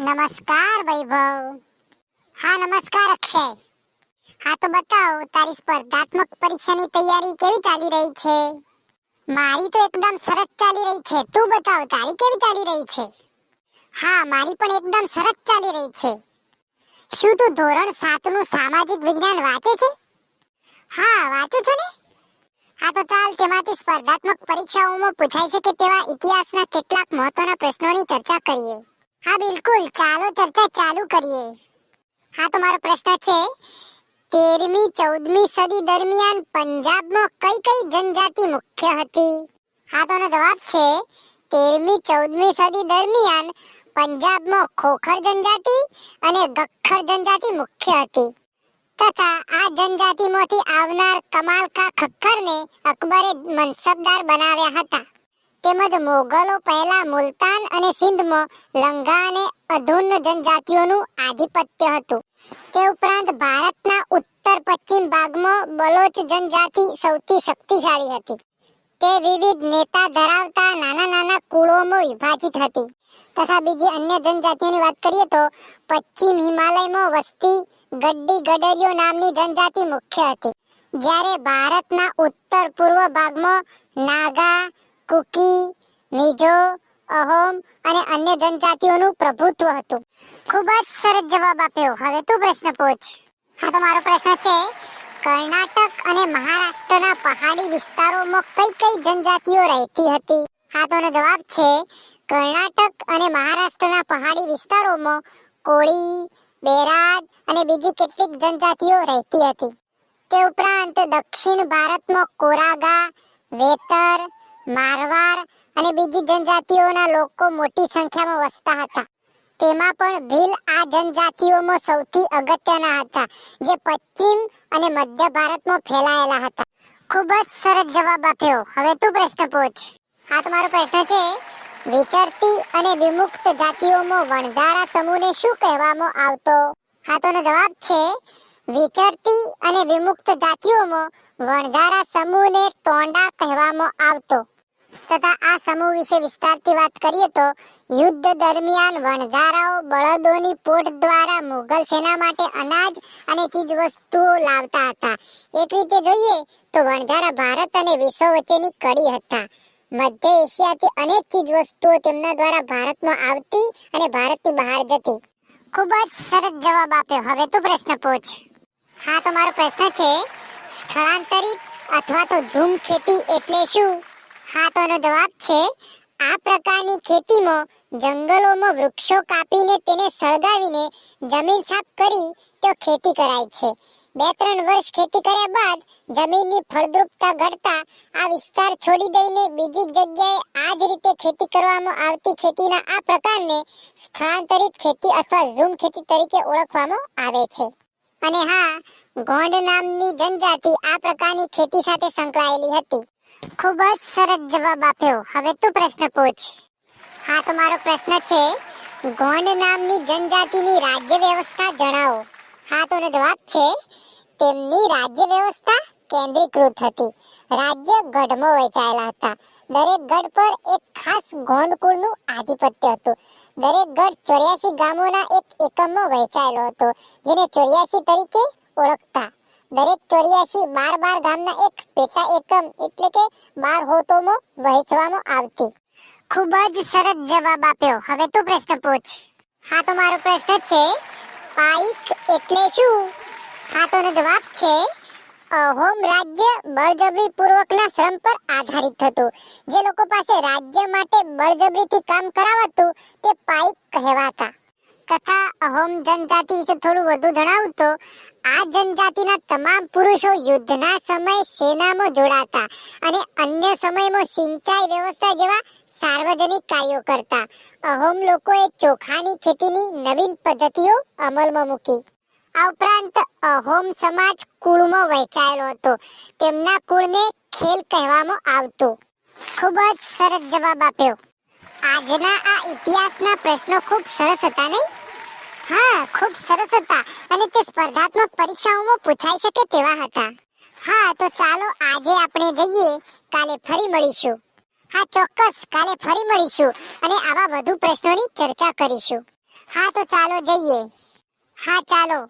નમસ્કાર વૈભવ. હા, નમસ્કાર અક્ષય. હા, તો બતાવ, તારી સ્પર્ધાત્મક પરીક્ષાની તૈયારી કેવી ચાલી રહી છે? મારી તો એકદમ સરસ ચાલી રહી છે. તું બતાવ, તારી કેવી ચાલી રહી છે? હા, મારી પણ એકદમ સરસ ચાલી રહી છે. શું તું ધોરણ 7 નું સામાજિક વિજ્ઞાન વાંચે છે? હા, વાંચું છું ને. હા, તો ચાલ, તેમાંથી સ્પર્ધાત્મક પરીક્ષાઓમાં પૂછાય છે કે તેવા ઇતિહાસના કેટલાક મહત્વના પ્રશ્નોની ચર્ચા કરીએ. હા, બિલકુલ. ચાલો, ચર્ચા ચાલુ કરીએ. હા, તો મારો પ્રશ્ન છે, તેરમી, ચૌદમી સદી દરમિયાન પંજાબમાં કઈ કઈ જનજાતિ મુખ્ય હતી? હા, તો જવાબ છે, તેરમી, ચૌદમી સદી દરમિયાન પંજાબમાં ખોખર જનજાતિ અને ગખ્ખર જનજાતિ મુખ્ય હતી. તથા આ જનજાતિમાંથી આવનાર કમાલ ખા ખક્કરને અકબરે મનસબદાર બનાવ્યા હતા. તેમજ મોગલો પહેલા મુલતાન અને સિંધમાં લંગા અને અધુન જનજાતિઓનું આધિપત્ય હતું. તે ઉપરાંત ભારતના ઉત્તર પશ્ચિમ ભાગમાં બલોચ જનજાતિ સૌથી શક્તિશાળી હતી. તે વિવિધ નેતા ધરાવતા નાના નાના કુળોમાં વિભાજિત હતી. તથા બીજી અન્ય જનજાતિઓની વાત કરીએ તો પશ્ચિમ હિમાલયમાં વસતી ગડ્ડી ગડરીઓ નામની જનજાતિ મુખ્ય હતી. જ્યારે ભારતના ઉત્તર પૂર્વ ભાગમાં નાગા કુકી મિઝો અહોમ અને અન્ય જનજાતિઓનું પ્રભુત્વ હતું. ખૂબ જ સરસ જવાબ આપ્યો. હવે તું પ્રશ્ન પૂછ. હા, તો મારો પ્રશ્ન છે, કર્ણાટક અને મહારાષ્ટ્રના પહાડી વિસ્તારોમાં કઈ કઈ જનજાતિઓ રહેતી હતી? હા, તો જવાબ છે, કર્ણાટક અને મહારાષ્ટ્રના પહાડી વિસ્તારોમાં કોળી, બેરાજ અને બીજી કેટલીક જનજાતિઓ રહેતી હતી. તે ઉપરાંત દક્ષિણ ભારતમાં કોરાગા, વેતર મારવાર અને બીજી જનજાતિઓના લોકો મોટી સંખ્યામાં વસતા હતા. તેમાં પણ ભીલ આ જનજાતિઓમાં સૌથી અગત્યના હતા, જે પશ્ચિમ અને મધ્ય ભારતમાં ફેલાયેલા હતા. ખૂબ જ સરસ જવાબ આપ્યો. હવે તું પ્રશ્ન પૂછ. આ તમારો પ્રશ્ન છે, વિચરતી અને વિમુક્ત જાતિઓમાં વણઝારા સમૂહને શું કહેવામાં આવતો? હા તોનો જવાબ છે, વિચરતી અને વિમુક્ત જાતિઓમાં વણઝારા સમૂહને ટોંડા કહેવામાં આવતો. તથા આ સમૂહ વિશે વિસ્તારથી વાત કરીએ તો યુદ્ધ દરમિયાન વણઝારાઓ બળદોની પોટ દ્વારા મુઘલ સેના માટે અનાજ અને ચીજવસ્તુઓ લાવતા હતા. એક રીતે જોઈએ તો વણઝારા ભારત અને વિશ્વ વચ્ચેની કડી હતા. મધ્ય એશિયાથી અનેક ચીજવસ્તુઓ તેમના દ્વારા ભારતમાં આવતી અને ભારતથી બહાર જતી. ખૂબ જ સરસ જવાબ આપ્યો. હવે તું પ્રશ્ન પૂછ. હા, તો મારો પ્રશ્ન છે, સ્થળાંતરિત અથવા તો ઝૂમ ખેતી એટલે શું? હા તો જવાબ છે, આ પ્રકારની ખેતીમાં જંગલોમાં વૃક્ષો કાપીને તેને સળગાવીને જમીન સાફ કરી તો ખેતી કરાય છે. બે ત્રણ વર્ષ ખેતી કર્યા બાદ જમીનની ફળદ્રુપતા ઘટતા આ વિસ્તાર છોડી દઈને બીજી જગ્યાએ આ જ રીતે ખેતી કરવામાં આવતી ખેતીના આ પ્રકારને સ્થળાંતરિત ખેતી અથવા ઝૂમ ખેતી તરીકે ઓળખવામાં આવે છે. અને હા, ગોંડ નામની જનજાતિ આ પ્રકારની ખેતી સાથે સંકળાયેલી હતી. ખૂબ જ સરસ જવાબ આપ્યો. હવે તું પ્રશ્ન પૂછ. હા, તો મારો પ્રશ્ન છે, ગોંડ નામની જનજાતિની રાજ્ય વ્યવસ્થા જણાવો. હા, તો એનો જવાબ છે, તેમની રાજ્ય વ્યવસ્થા કેન્દ્રીકૃત હતી. રાજ્ય ગઢમાં વહેંચાયેલા હતા. દરેક ગઢ પર એક ખાસ ગોંડ કુળનું આધિપત્ય હતું. દરેક ગઢ ચોર્યાસી ગામોના એક એકમમાં વહેંચાયેલો હતો, જેને ચોર્યાસી તરીકે ઓળખતા. દરેક ચોર્યાસી બાર બાર ગામના એક, પેટા એકમ એટલે કે બાર હોતોમાં વહેંચવામાં આવતી. ખૂબ જ સરસ જવાબ આપ્યો. હવે તું પ્રશ્ન પૂછ. હા, તો મારો પ્રશ્ન છે પાઈક એટલે શું? હા, તો એનો જવાબ છે, અહોમ રાજ્ય બળજબરી પૂર્વકના શ્રમ પર આધારિત હતું. જે લોકો પાસે રાજ્ય માટે બળજબરીથી કામ કરાવાતું તે પાઈક કહેવાતા. તથા અહોમ જનજાતિ વિશે થોડું વધુ જણાવું તો, આ જનજાતિના તમામ પુરુષો યુદ્ધના સમય સેનામાં જોડાતા અને અન્ય સમયમાં સિંચાઈ વ્યવસ્થા જેવા સાર્વજનિક કાર્યો કરતા. અહોમ લોકોએ ચોખાની ખેતીની નવીન પદ્ધતિઓ અમલમાં મૂકી. આ ઉપરાંત અહોમ સમાજ કુળમાં વહેંચાયેલો હતો. તેમના કુળને ખેલ કહેવામાં આવતો. ખૂબ જ સરસ જવાબ આપ્યો. આજના આ ઇતિહાસના પ્રશ્નો ખૂબ સરસ હતા નહીં? હા, ખૂબ સરસ હતા. અને તે સ્પર્ધાત્મક પરીક્ષાઓમાં પૂછાઈ શકે તેવા હતા. હા, તો ચાલો આજે આપણે જઈએ. કાલે ફરી મળીશું. હા, ચોક્કસ, કાલે ફરી મળીશું અને આવા વધુ પ્રશ્નોની ચર્ચા કરીશું. હા, તો ચાલો જઈએ. હા, ચાલો.